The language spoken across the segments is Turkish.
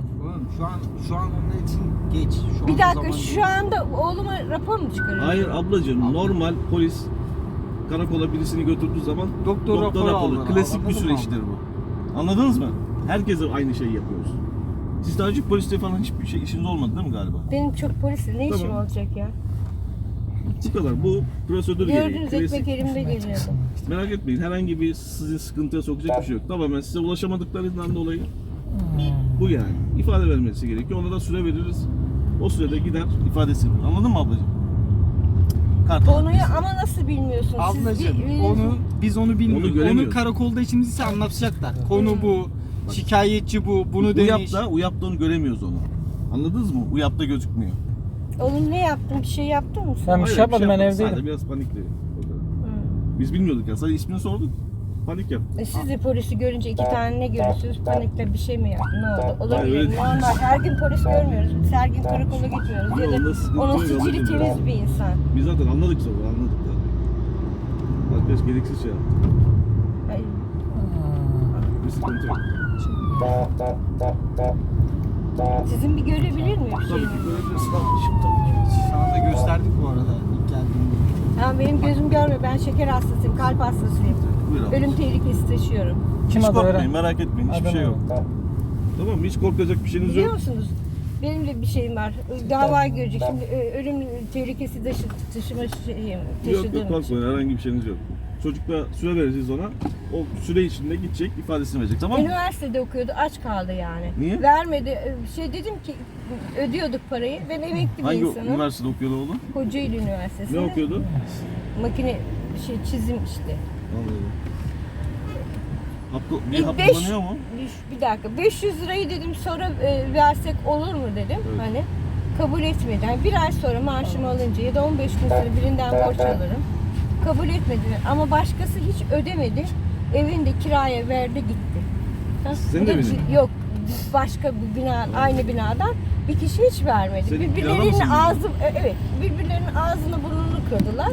an. Oğlum şu an şu an onun için geç. Şu Bir an dakika zaman şu anda oğluma rapor mu çıkarıyorsun? Hayır ablacığım normal polis karakola birisini götürdüğü zaman Doktor raporu alır. Klasik bir Anladın mı? süreçtir bu. Anladınız mı? Herkese aynı şeyi yapıyoruz. Siz daha önce poliste falan hiçbir şey işiniz olmadı değil mi galiba? Benim çok polisle ne işim Tamam. olacak ya? Bu kadar. Bu prosedür gereği. Gördünüz Klasik. ekmek elimde geliyordu. Merak etmeyin. Herhangi bir sizi sıkıntıya sokacak bir şey yok. Tamamen size ulaşamadıklarından dolayı bu yani. İfade vermesi gerekiyor. Ona da süre veririz. O sürede gider ifadesini verir. Anladın mı ablacığım? Kart Konuyu ama nasıl bilmiyorsun? Siz Ablacığım bir- bir- onu biz onu bilmiyoruz. Onu Onu, göremiyoruz. karakolda işimiz ise anlatacaklar. Konu bu. Şikayetçi bu. Bunu demiş. Uyap'ta, Uyap'ta onu göremiyoruz onu. Anladınız mı? Uyap'ta gözükmüyor. Oğlum ne yaptın? Bir şey yaptın mı sen? Ben bir Hayır, şey yapmadım ben yapmadık. evdeydim. Sadece biraz panikli. O kadar. Hı. Biz bilmiyorduk ya. Sadece ismini sorduk. Panik yaptı. E siz de polisi görünce iki tane ne görürsünüz? Panikle bir şey mi yaptı? Ne oldu? Hayır, Olabilir. öyle- Normal. Her gün polis görmüyoruz. Biz her gün karakola gitmiyoruz. Ya Onda da sıkıntı onun yok, sicili temiz bir insan. Biz zaten anladık sonra anladık da. Arkadaş gereksiz şey yaptı. Ay, Bir sıkıntı yok. Sizin bir görebilir miyim Tabii görebilirsin ablacığım tabii ki. Sana da gösterdik bu arada ilk geldiğinde. Ama benim gözüm görmüyor. Ben şeker hastasıyım, kalp hastasıyım. Buyur abla. Ölüm tehlikesi taşıyorum. Kim Hiç adı korkmayın Eren? merak etmeyin hiçbir Adem şey yok. Tamam mı? Hiç korkacak bir şeyiniz Biliyor yok. musunuz? Benim de bir şeyim var. Dava görecek. Şimdi ölüm tehlikesi taşı, taşıma şeyim, Yok taşıdığım yok için. korkmayın herhangi bir şeyiniz yok. Çocukla süre vereceğiz ona. O süre içinde gidecek ifadesini verecek tamam mı? Üniversitede okuyordu, aç kaldı yani. Niye? Vermedi. Şey dedim ki ödüyorduk parayı. Ben emekli bir Hangi insanım. üniversitede okuyordu oğlum? Kocaeli Üniversitesi'nde. Ne okuyordu? Makine şey çizim işte. Hap, bir İlk hap beş- kullanıyor mu? Bir, bir dakika 500 lirayı dedim sonra e, versek olur mu dedim. Evet. Hani kabul etmedi. Yani bir ay sonra maaşımı alınca ya da 15 gün sonra birinden borç alırım. Kabul etmediler ama başkası hiç ödemedi. Evinde kiraya verdi gitti. Ha, evin ci- mi? Yok başka bir bina aynı binadan bir kişi hiç vermedi. Senin birbirlerinin mısın? ağzı e, evet birbirlerinin ağzını burnunu kırdılar.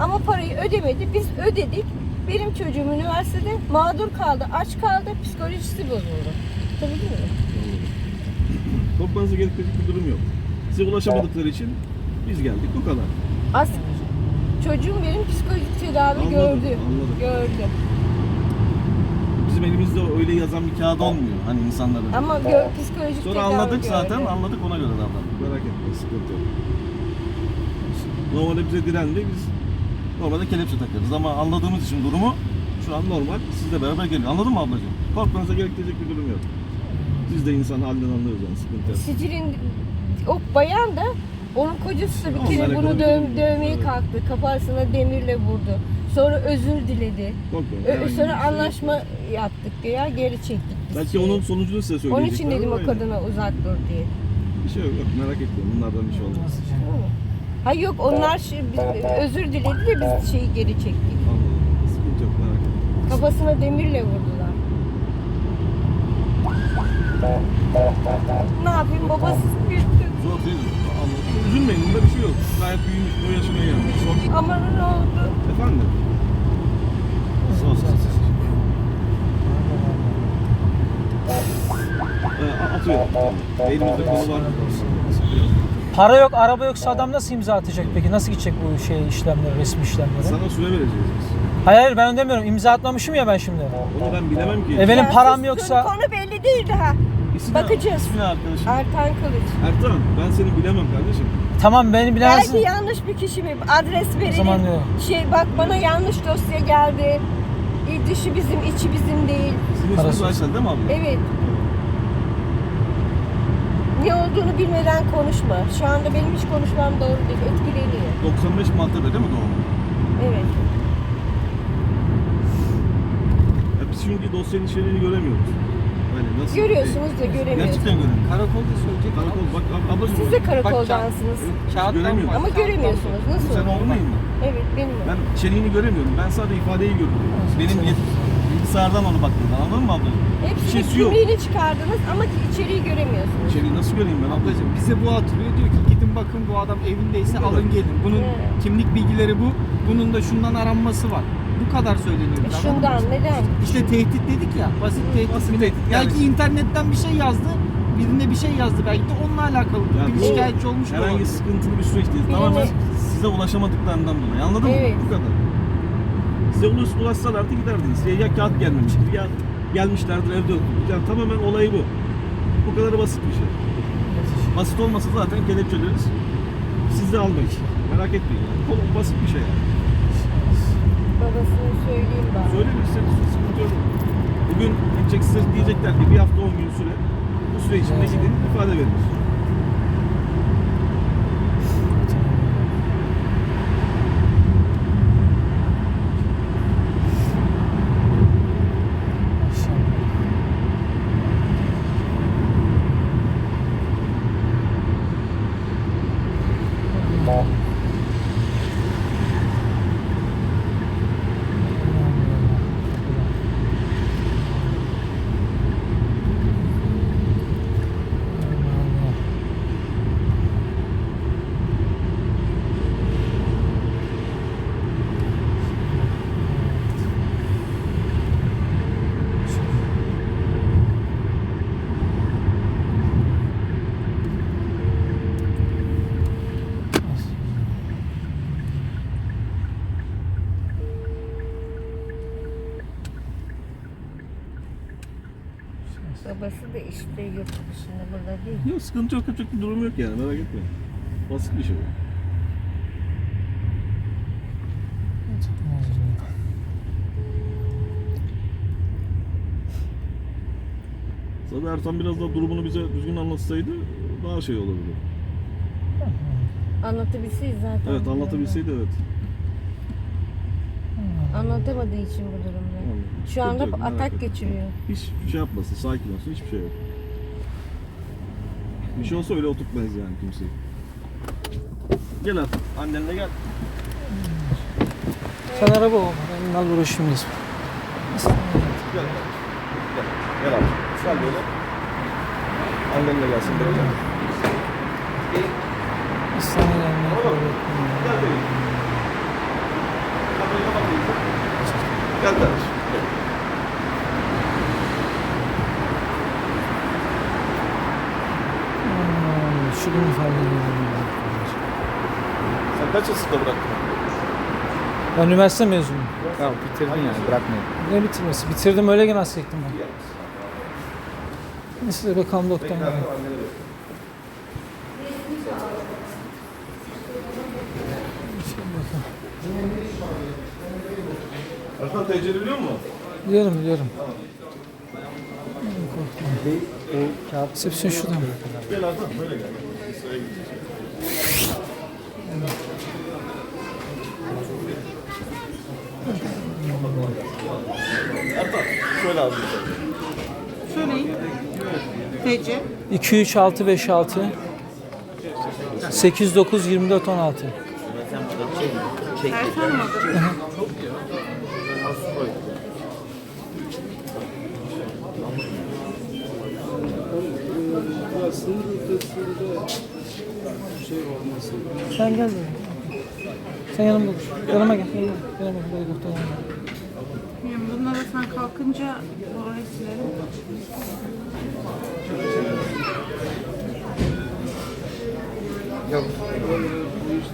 Ama parayı ödemedi. Biz ödedik. Benim çocuğum üniversitede mağdur kaldı, aç kaldı, psikolojisi bozuldu. Tabii değil mi? Korkmanıza gerekecek bir durum yok. Size ulaşamadıkları için biz geldik bu kadar. As çocuğum benim psikolojik tedavi Anladım, gördü. anladım. Gördü. Bizim elimizde öyle yazan bir kağıt olmuyor hani insanların. Ama gö psikolojik Sonra tedavi anladık gördü. zaten, anladık ona göre davrandık. Merak etme, sıkıntı yok. Normalde bize direndi, biz normalde kelepçe takarız ama anladığımız için durumu şu an normal, sizle beraber geliyor. Anladın mı ablacığım? Korkmanıza gerektirecek bir durum yok. Biz de insan halinden anlıyoruz yani, sıkıntı yok. Sicilin o bayan da onun kocası da bir kere bunu ekonomik döv, dövmeye Evet. kalktı. Kafasına demirle vurdu. Sonra özür diledi. Korkmayın. Ö- herhangi bir sonra şey yok. anlaşma yaptık ya geri çektik biz. Belki şeyi. onun sonucunu size söyleyecekler. Onun için dedim ama o kadına uzak dur diye. Bir şey yok, yok merak etmeyin. Bunlardan bir şey olmaz. Hayır yok onlar şey, biz- özür diledi de biz şeyi geri çektik. Anladım. Sıkıntı yok, merak. Kafasına demirle vurdular. Ne yapayım babasız büyüttü. Zor değil. Anladım. Üzülmeyin, bunda bir şey yok. Gayet büyümüş, o yaşına gelmiş. Son Ama ne oldu? Efendim? Sağ ol, sağ ol. Ee, atıyorum. Elimizde konu var. Para yok, araba yoksa adam nasıl imza atacak peki? Nasıl gidecek bu şey işlemleri, resmi işlemleri? Sana süre vereceğiz biz. Hayır hayır ben demiyorum. İmza atmamışım ya ben şimdi. Onu ben bilemem ki. E benim param yoksa Konu belli değil daha. İsmi, bakacağız. İsmi ne arkadaşım? Ertan Kılıç. Ertan, ben seni bilemem kardeşim. tamam beni bilemezsin. Belki yanlış bir kişi mi? Adres O verelim. zaman diyor. Şey bak bana yanlış dosya geldi. Dışı bizim, içi bizim değil. Sizin Parası isminiz Aysel değil mi abla? Evet. Ne olduğunu bilmeden konuşma. Şu anda benim hiç konuşmam doğru değil. Etkileniyor. 95 Maltepe değil mi doğumlu? Evet. Ya biz çünkü dosyanın içeriğini göremiyoruz. Yani nasıl? Görüyorsunuz da göremiyorsunuz. Gerçekten göremiyoruz. Karakolda söyleyecek. Karakol bak ab- ablacığım. Siz de bak- karakoldansınız. Kağıttan Göremiyorum. bak, Ama kağıttan göremiyorsunuz. Nasıl Sen olur? olmayın mı? Evet benim. Ben içeriğini göremiyorum. Ben sadece ifadeyi görüyorum. Benim yet- bilgisayardan onu baktığımdan anladın mı ablacığım? Hepsinin şeysi yok. kimliğini çıkardınız ama içeriği göremiyorsunuz. İçeriği nasıl göreyim ben ablacığım? Bize bu atılıyor diyor ki gidin bakın bu adam evindeyse kadar. alın gelin. Bunun Evet. kimlik bilgileri bu. Bunun da şundan aranması var. Bu kadar söyleniyor. E bize, Şundan anladın mı? neden? İşte tehdit dedik ya. Basit tehdit. Basit tehdit, yani- Belki internetten bir şey yazdı. birine bir şey yazdı belki de onunla alakalı. Ya bir bu şikayetçi olmuş da Herhangi olabilir. sıkıntılı bir süreçteyiz. Tamamen size ulaşamadıklarından dolayı. Anladın Evet. mı? Bu kadar. Size ulaş, ulaşsalardı giderdiniz. Ya, ya kağıt gelmemiştir ya gelmişlerdir evde yoktur. Yani tamamen olayı bu. Bu kadar basit bir şey. Basit olmasa zaten kelepçeleriz. Siz de almayız. Merak etmeyin. Yani. Konu basit bir şey yani. Babasını söyleyeyim bari. Söylemişseniz sıkıntı yok. Bugün gideceksiniz diyecekler ki bir hafta 10 gün süre. Bu süre içinde gidin ifade verin. Da işte yurt dışında burada değil. Yok sıkıntı yok. Yapacak bir durum yok yani. Merak etmeyin. Basit bir şey bu. Zaten Ertan biraz daha durumunu bize düzgün anlatsaydı daha şey olurdu. Anlatabilseydi zaten. Evet anlatabilseydi evet. Anlatamadığı için bu durumda. Anladım. Şu anda yok, merak atak etme. geçiriyor. Hiç şey yapmasın, sakin olsun, hiçbir şey yok. Bir şey olsa öyle oturtmayız yani kimseyi. Gel artık, annenle gel. Sen araba ol. Ben bunlarla uğraşayım biz. Gel. Gel, gel abi. Gel böyle. Annenle gelsin böyle. İstanbul'a gelmeye kabul etmiyorum. Gel böyle. Kapıyı kapatayım. Gel kardeşim. Gel. Şu gün ifade ediyorum. Sen kaç yaşında bıraktın? Ben üniversite mezunuyum. Ya bitirdin yani bırakmayın. Ne bitirmesi? Bitirdim öyle gene askerliktim ben. Neyse annene ver. Ertan TC'li biliyor musun? Biliyorum biliyorum. Resepsiyon şurada mı? Gel Ertan böyle gel. Şöyle abi. Söyleyin. TC. 2 3 6 5 6 8 9 24 16. Ertan mı adı? Sen gel buraya. Sen yanımda dur. Yanıma gel. Yanıma, yanıma gel. Böyle doktor yanıma. Bilmiyorum, Bunları sen kalkınca orayı silerim.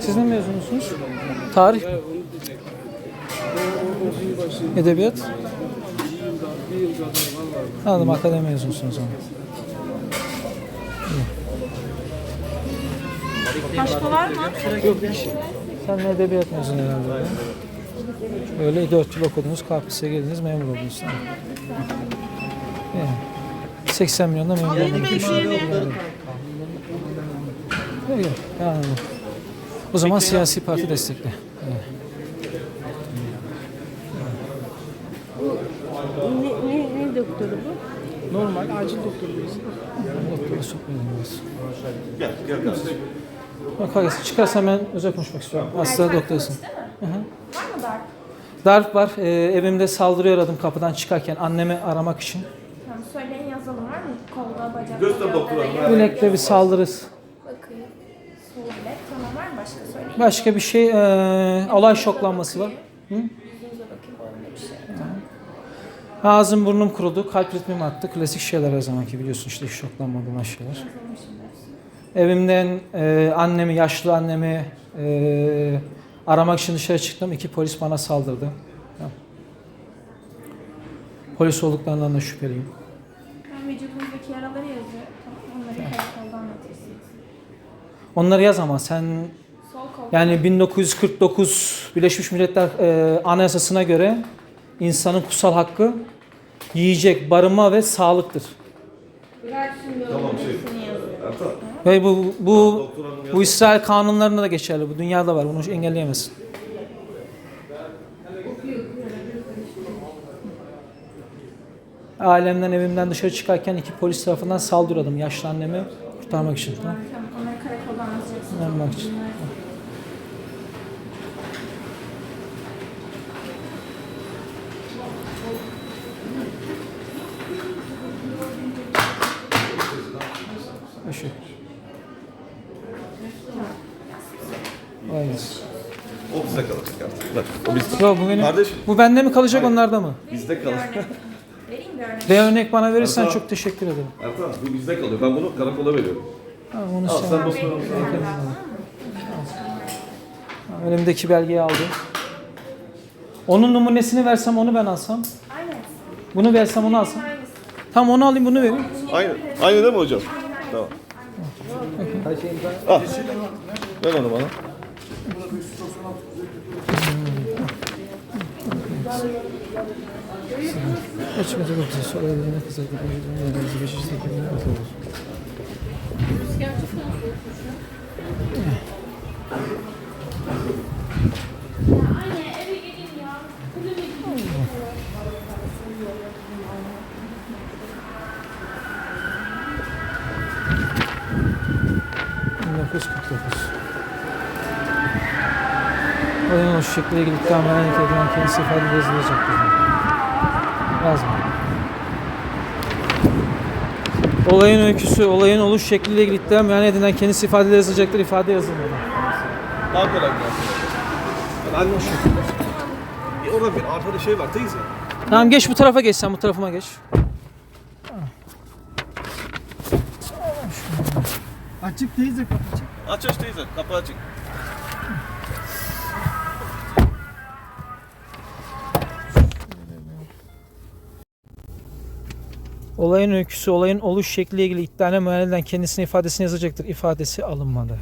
Siz ne mezunusunuz? Tarih? Edebiyat? Anladım akademi mezunusunuz ama. Başka var mı? Sen de edebiyat mezunu herhalde. Öyle. Öyle 4 yıl okudunuz, KPSS'ye geldiniz, memur oldunuz. Tamam. Yani 80 milyonda memur oldunuz. Yani bu. O zaman siyasi parti destekli. Evet. Ne, ne, ne doktoru bu? Normal acil doktor birisi. Doktora sokmayalım biraz. Gel, gel kardeşim. Bak hangisi çıkarsa ben özel konuşmak istiyorum. Hasta doktorsun. Hı hı. Darp var. Ee, evimde saldırıya aradım kapıdan çıkarken annemi aramak için. Tamam söyleyin yazalım var mı? Kolda, bacakta, Göster doktora. gövdede, Bilekte bir saldırısı. Bakayım. Sol bilek. Tamam var mı? Başka söyleyin. Başka bir şey, ee, olay şoklanması var. Hı? Yüzünüze bakayım. Boyunda bir şey. Tamam. Ağzım burnum kurudu, kalp ritmim arttı. Klasik şeyler her zamanki biliyorsun işte şoklanmadığım şeyler. Evimden e, annemi, yaşlı annemi e, aramak için dışarı çıktım. İki polis bana saldırdı. Polis olduklarından da şüpheliyim. Ben vücudunuzdaki yaraları yazıyor. Tamam Onları karakolda anlatırsınız. Onları yaz ama sen Sol kol. yani 1949 Birleşmiş Milletler e, Anayasası'na göre insanın kutsal hakkı yiyecek, barınma ve sağlıktır. Tamam şey. Ertan. Ve bu bu bu İsrail kanunlarında da geçerli. Bu dünyada var. Bunu engelleyemezsin. Ailemden, evimden dışarı çıkarken iki polis tarafından saldırıyordum yaşlı annemi kurtarmak için. Tamam. Onları karakolda anlatacaksınız. Anlamak için. Teşekkür. Vay be. O bizde kalacak artık. O. Yo, bu benim. Kardeşim. Bu bende mi kalacak onlarda mı? Bizde kalacak. Vereyim bir örnek. Bir örnek bana verirsen Ertan. çok teşekkür ederim. Ertan bu bizde kalıyor. Ben bunu karakola veriyorum. Tamam onu Al sen. sen. Tamam, Elimdeki belgeyi aldım. Onun numunesini versem onu ben alsam. Aynen. Bunu versem onu alsam. Aynısı. Tamam onu alayım bunu vereyim. Aynı. Aynı değil mi hocam? Tamam. Al. Ver onu bana. Açmaca bakacağız. Sonra eline kızardı. Elimizde beşinci tekimini atıyoruz. ...1949. Olayın o şekilde ilgili tamamen edilen kendisi ifade yazılacaktır. Yazma. Olayın öyküsü, olayın oluş şekliyle ilgili iddia beyan edilen kendisi ifade yazılacaktır, ifade yazılmalı. Daha kolay gelsin. Anne o şekilde. Orada bir arkada şey var teyze. Tamam geç bu tarafa geç sen bu tarafıma geç. Açık teyze kapı açık. Aç aç teyze kapı açık. Olayın öyküsü, olayın oluş şekliyle ilgili iddiana müayyen edilen kendisine ifadesini yazacaktır. İfadesi alınmadı.